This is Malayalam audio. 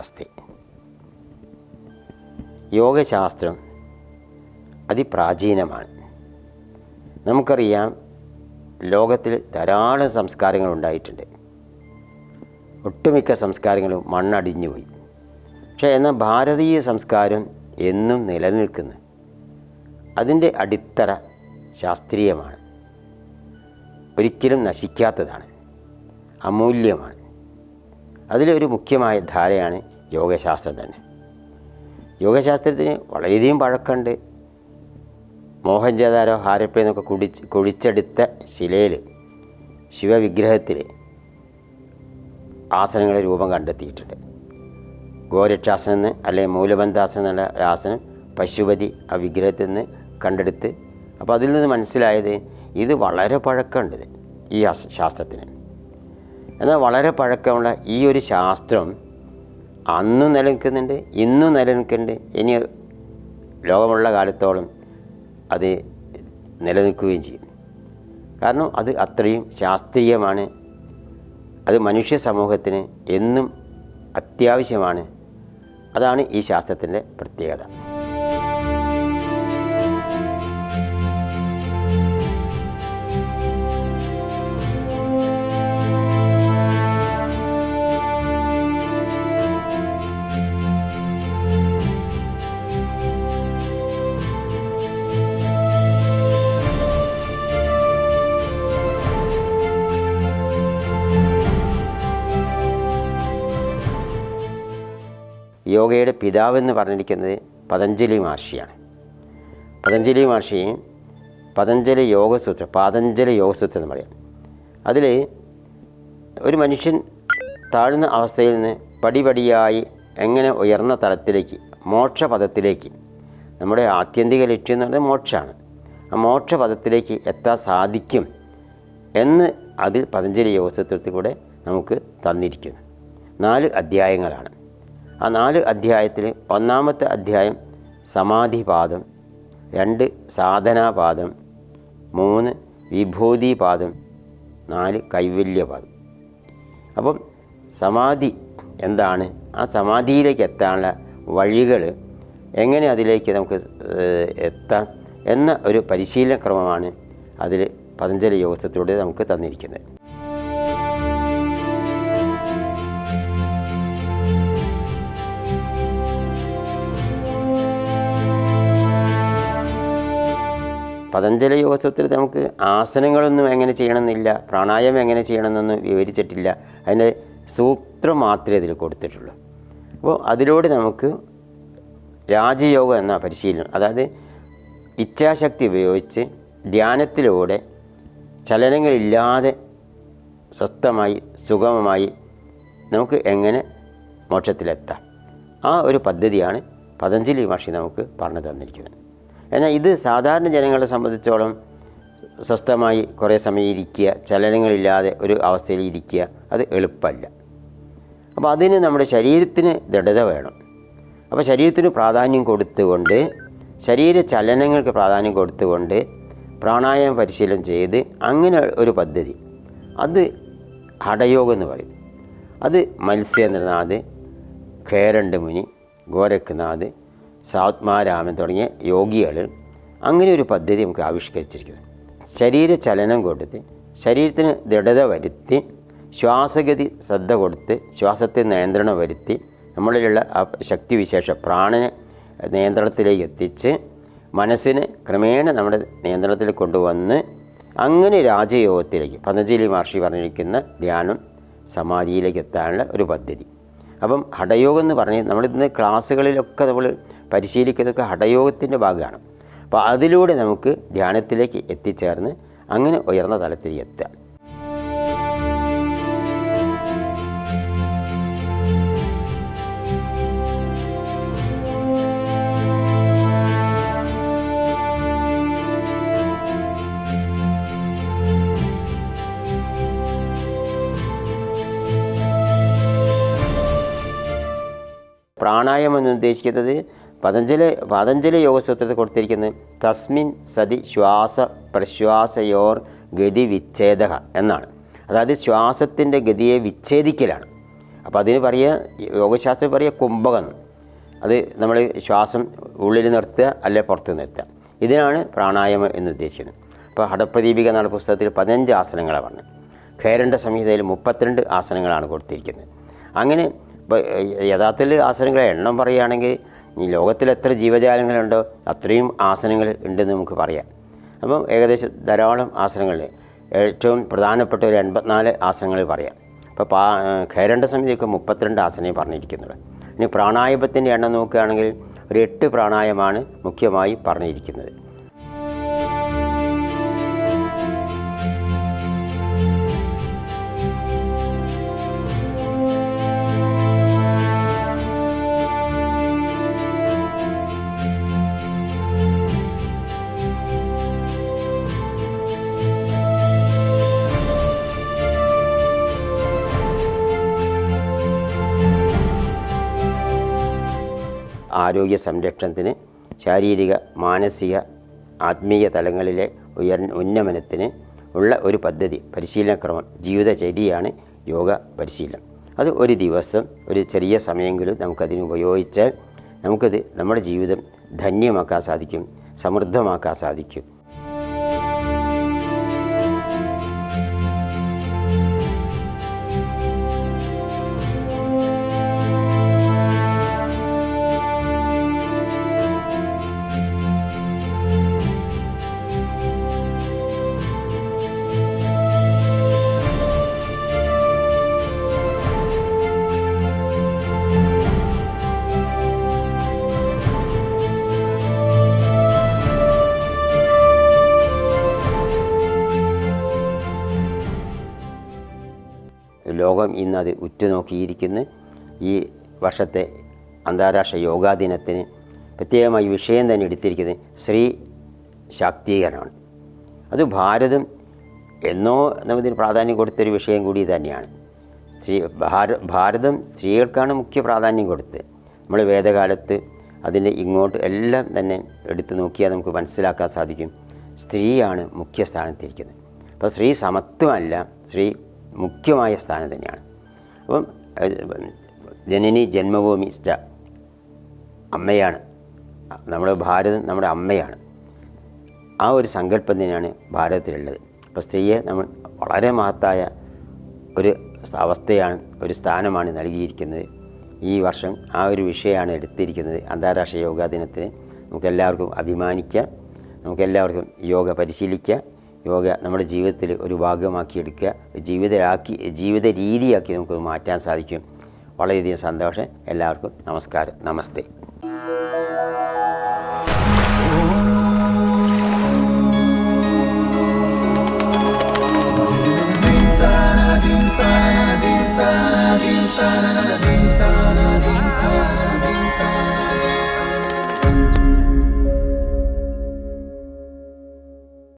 നമസ്തേ. യോഗശാസ്ത്രം അതിപ്രാചീനമാണ്. നമുക്കറിയാം ലോകത്തിൽ ധാരാളം സംസ്കാരങ്ങൾ ഉണ്ടായിട്ടുണ്ട്. ഒട്ടുമിക്ക സംസ്കാരങ്ങളും മണ്ണടിഞ്ഞുപോയി പക്ഷേ എന്നാൽ ഭാരതീയ സംസ്കാരം എന്നും നിലനിൽക്കുന്നു. അതിന്റെ അടിത്തറ ശാസ്ത്രീയമാണ്. ഒരിക്കലും നശിക്കാത്തതാണ്. അമൂല്യമാണ്. അതിലൊരു മുഖ്യമായ ധാരയാണ് യോഗശാസ്ത്രം തന്നെ യോഗശാസ്ത്രത്തിന് വളരെയധികം പഴക്കമുണ്ട്. മോഹൻജാതാരോ ഹാരപ്പ എന്നൊക്കെ കുടിച്ച് കുഴിച്ചെടുത്ത ശിലയിൽ ശിവവിഗ്രഹത്തിൽ ആസനങ്ങളുടെ രൂപം കണ്ടെത്തിയിട്ടുണ്ട്. ഗോരക്ഷാസനം എന്ന് അല്ലെങ്കിൽ മൂലബന്ധാസനം എന്നുള്ള ആസനം പശുപതി ആ വിഗ്രഹത്തിൽ നിന്ന് കണ്ടെടുത്ത് അപ്പോൾ അതിൽ നിന്ന് മനസ്സിലായത് ഇത് വളരെ പഴക്കമുണ്ട് ഈ ശാസ്ത്രത്തിന്. എന്നാൽ വളരെ പഴക്കമുള്ള ഈ ഒരു ശാസ്ത്രം അന്നും നിലനിൽക്കുന്നുണ്ട് ഇന്നും നിലനിൽക്കുന്നുണ്ട്. ഇനി ലോകമുള്ള കാലത്തോളം അത് നിലനിൽക്കുകയും ചെയ്യും. കാരണം അത് അത്രയും ശാസ്ത്രീയമാണ്. അത് മനുഷ്യ സമൂഹത്തിന് എന്നും അത്യാവശ്യമാണ്. അതാണ് ഈ ശാസ്ത്രത്തിന്റെ പ്രത്യേകത. യോഗയുടെ പിതാവെന്ന് പറഞ്ഞിരിക്കുന്നത് പതഞ്ജലി മഹർഷിയാണ് പതഞ്ജലി മഹർഷിയും പതഞ്ജലി യോഗസൂത്രം പാതഞ്ജലി യോഗസൂത്രം എന്ന് പറയാം. അതിൽ ഒരു മനുഷ്യൻ താഴ്ന്ന അവസ്ഥയിൽ നിന്ന് പടിപടിയായി എങ്ങനെ ഉയർന്ന തലത്തിലേക്ക് മോക്ഷപഥത്തിലേക്ക് നമ്മുടെ ആത്യന്തിക ലക്ഷ്യം എന്ന് പറയുന്നത് മോക്ഷമാണ്. ആ മോക്ഷപഥത്തിലേക്ക് എത്താൻ സാധിക്കും എന്ന് അതിൽ പതഞ്ജലി യോഗസൂത്രത്തിൽ കൂടെ നമുക്ക് തന്നിരിക്കുന്നു. നാല് അധ്യായങ്ങളാണ്. ആ നാല് അധ്യായത്തിൽ ഒന്നാമത്തെ അധ്യായം സമാധിപാദം രണ്ട് സാധനാപാദം മൂന്ന് വിഭൂതിപാദം നാല് കൈവല്യപാദം. അപ്പം സമാധി എന്താണ്? ആ സമാധിയിലേക്ക് എത്താനുള്ള വഴികൾ എങ്ങനെ അതിലേക്ക് നമുക്ക് എത്താം എന്ന ഒരു പരിശീലന ക്രമമാണ് അതിൽ പതഞ്ജലി യോഗത്തിലൂടെ നമുക്ക് തന്നിരിക്കുന്നത്. പതഞ്ജലി യോഗസൂത്രത്തിൽ നമുക്ക് ആസനങ്ങളൊന്നും എങ്ങനെ ചെയ്യണമെന്നില്ല പ്രാണായാമം എങ്ങനെ ചെയ്യണമെന്നൊന്നും വിവരിച്ചിട്ടില്ല. അതിന്റെ സൂത്രം മാത്രമേ ഇതിൽ കൊടുത്തിട്ടുള്ളൂ. അപ്പോൾ അതിലൂടെ നമുക്ക് രാജയോഗം എന്ന പരിശീലനം അതായത് ഇച്ഛാശക്തി ഉപയോഗിച്ച് ധ്യാനത്തിലൂടെ ചലനങ്ങളില്ലാതെ സ്വസ്ഥമായി സുഗമമായി നമുക്ക് എങ്ങനെ മോക്ഷത്തിലെത്താം. ആ ഒരു പദ്ധതിയാണ് പതഞ്ജലി മഹർഷി നമുക്ക് പറഞ്ഞു തന്നിരിക്കുന്നത്. എന്നാൽ ഇത് സാധാരണ ജനങ്ങളെ സംബന്ധിച്ചോളം സ്വസ്ഥമായി കുറേ സമയം ഇരിക്കുക ചലനങ്ങളില്ലാതെ ഒരു അവസ്ഥയിൽ ഇരിക്കുക അത് എളുപ്പമല്ല. അപ്പോൾ അതിന് നമ്മുടെ ശരീരത്തിന് ദൃഢത വേണം. അപ്പോൾ ശരീരത്തിന് പ്രാധാന്യം കൊടുത്തുകൊണ്ട് ശരീര ചലനങ്ങൾക്ക് പ്രാധാന്യം കൊടുത്തുകൊണ്ട് പ്രാണായാമ പരിശീലനം ചെയ്ത് അങ്ങനെ ഒരു പദ്ധതി. അത് ഹഠയോഗം എന്ന് പറയും. അത് മത്സ്യേന്ദ്രനാഥ് ഖേരണ്ട് മുനി ഗോരഖ്നാഥ് സാത്മാരാമൻ തുടങ്ങിയ യോഗികൾ അങ്ങനെ ഒരു പദ്ധതി നമുക്ക് ആവിഷ്കരിച്ചിരിക്കുന്നു. ശരീര ചലനം കൊടുത്ത് ശരീരത്തിന് ദൃഢത വരുത്തി ശ്വാസഗതി ശ്രദ്ധ കൊടുത്ത് ശ്വാസത്തെ നിയന്ത്രണം വരുത്തി നമ്മളിലുള്ള ആ ശക്തിവിശേഷം പ്രാണനെ നിയന്ത്രണത്തിലേക്ക് എത്തിച്ച് മനസ്സിനെ ക്രമേണ നമ്മുടെ നിയന്ത്രണത്തിൽ കൊണ്ടുവന്ന് അങ്ങനെ രാജയോഗത്തിലേക്ക് പതഞ്ജലി മഹർഷി പറഞ്ഞിരിക്കുന്ന ധ്യാനം സമാധിയിലേക്ക് എത്താനുള്ള ഒരു പദ്ധതി. അപ്പം ഹഠയോഗം എന്ന് പറഞ്ഞ് നമ്മളിന്ന് ക്ലാസ്സുകളിലൊക്കെ നമ്മൾ പരിശീലിക്കുന്നതൊക്കെ ഹഠയോഗത്തിന്റെ ഭാഗമാണ്. അപ്പോൾ അതിലൂടെ നമുക്ക് ധ്യാനത്തിലേക്ക് എത്തിച്ചേർന്ന് അങ്ങനെ ഉയർന്ന തലത്തിൽ എത്തുക. പ്രാണായാമം എന്ന് ഉദ്ദേശിക്കുന്നത് പതഞ്ജലി പതഞ്ജലി യോഗസൂത്രത്തിൽ കൊടുത്തിരിക്കുന്നത് തസ്മിൻ സതി ശ്വാസ പ്രശ്വാസയോർ ഗതി വിച്ഛേദ എന്നാണ്. അതായത് ശ്വാസത്തിന്റെ ഗതിയെ വിച്ഛേദിക്കലാണ്. അപ്പോൾ അതിന് പറയുക യോഗശാസ്ത്രം പറയുക കുംഭകം. അത് നമ്മൾ ശ്വാസം ഉള്ളിൽ നിർത്തുക അല്ലെ പുറത്ത് നിർത്തുക. ഇതിനാണ് പ്രാണായാമം എന്ന് ഉദ്ദേശിക്കുന്നത്. അപ്പോൾ ഹടപ്രദീപിക എന്നുള്ള പുസ്തകത്തിൽ പതിനഞ്ച് ആസനങ്ങളാണ് പറഞ്ഞത്. ഖേരണ്ട സംഹിതയിൽ മുപ്പത്തിരണ്ട് ആസനങ്ങളാണ് കൊടുത്തിരിക്കുന്നത്. അങ്ങനെ യഥാർത്ഥത്തിൽ ആസനങ്ങളെ എണ്ണം പറയുകയാണെങ്കിൽ ഈ ലോകത്തിൽ എത്ര ജീവജാലങ്ങളുണ്ടോ അത്രയും ആസനങ്ങൾ ഉണ്ടെന്ന് നമുക്ക് പറയാം. അപ്പം ഏകദേശം ധാരാളം ആസനങ്ങൾ ഏറ്റവും പ്രധാനപ്പെട്ട ഒരു എൺപത്തിനാല് ആസനങ്ങൾ പറയാം. അപ്പോൾ പാ ഖേരണ്ട സമിതിയൊക്കെ മുപ്പത്തിരണ്ട് ആസനയെ പറഞ്ഞിരിക്കുന്നുള്ളൂ ഇനി പ്രാണായാമത്തിന്റെ എണ്ണം നോക്കുകയാണെങ്കിൽ ഒരു എട്ട് പ്രാണായമാണ് മുഖ്യമായി പറഞ്ഞിരിക്കുന്നത്. ആരോഗ്യ സംരക്ഷണത്തിന് ശാരീരിക മാനസിക ആത്മീയ തലങ്ങളിലെ ഉയർ ഉന്നമനത്തിന് ഉള്ള ഒരു പദ്ധതി പരിശീലനക്രമം ജീവിതചര്യയാണ് യോഗ പരിശീലനം. അത് ഒരു ദിവസം ഒരു ചെറിയ സമയമെങ്കിലും നമുക്കതിന് ഉപയോഗിച്ചാൽ നമുക്കത് നമ്മുടെ ജീവിതം ധന്യമാക്കാൻ സാധിക്കും സമൃദ്ധമാക്കാൻ സാധിക്കും. ലോകം ഇന്നത് ഉറ്റുനോക്കിയിരിക്കുന്നു. ഈ വർഷത്തെ അന്താരാഷ്ട്ര യോഗാ ദിനത്തിന് പ്രത്യേകമായി വിഷയം തന്നെ എടുത്തിരിക്കുന്നത് സ്ത്രീ ശാക്തീകരണമാണ്. അത് ഭാരതം എന്നോ നമുക്ക് പ്രാധാന്യം കൊടുത്തൊരു വിഷയം കൂടി തന്നെയാണ്. സ്ത്രീ ഭാര ഭാരതം സ്ത്രീകൾക്കാണ് മുഖ്യ പ്രാധാന്യം കൊടുത്തത്. നമ്മൾ വേദകാലത്ത് അതിന്റെ ഇങ്ങോട്ട് എല്ലാം തന്നെ എടുത്തു നോക്കിയാൽ നമുക്ക് മനസ്സിലാക്കാൻ സാധിക്കും. സ്ത്രീയാണ് മുഖ്യ സ്ഥാനത്തിരിക്കുന്നത്. അപ്പോൾ സ്ത്രീ സമത്വമല്ല സ്ത്രീ മുഖ്യമായ സ്ഥാനം തന്നെയാണ്. അപ്പം ജനനി ജന്മഭൂമി അമ്മയാണ്. നമ്മുടെ ഭാരതം നമ്മുടെ അമ്മയാണ്. ആ ഒരു സങ്കല്പം തന്നെയാണ് ഭാരതത്തിലുള്ളത്. അപ്പോൾ സ്ത്രീയെ നമ്മൾ വളരെ മഹത്തായ ഒരു അവസ്ഥയാണ് ഒരു സ്ഥാനമാണ് നൽകിയിരിക്കുന്നത്. ഈ വർഷം ആ ഒരു വിഷയമാണ് എടുത്തിരിക്കുന്നത്. അന്താരാഷ്ട്ര യോഗാ ദിനത്തിന് നമുക്കെല്ലാവർക്കും അഭിമാനിക്കാം. നമുക്കെല്ലാവർക്കും യോഗ പരിശീലിക്കാം. യോഗ നമ്മുടെ ജീവിതത്തിൽ ഒരു ഭാഗമാക്കിയെടുക്കുക ജീവിതരാക്കി ജീവിത രീതിയാക്കി നമുക്കത് മാറ്റാൻ സാധിക്കും. വളരെയധികം സന്തോഷം. എല്ലാവർക്കും നമസ്കാരം. നമസ്തേ.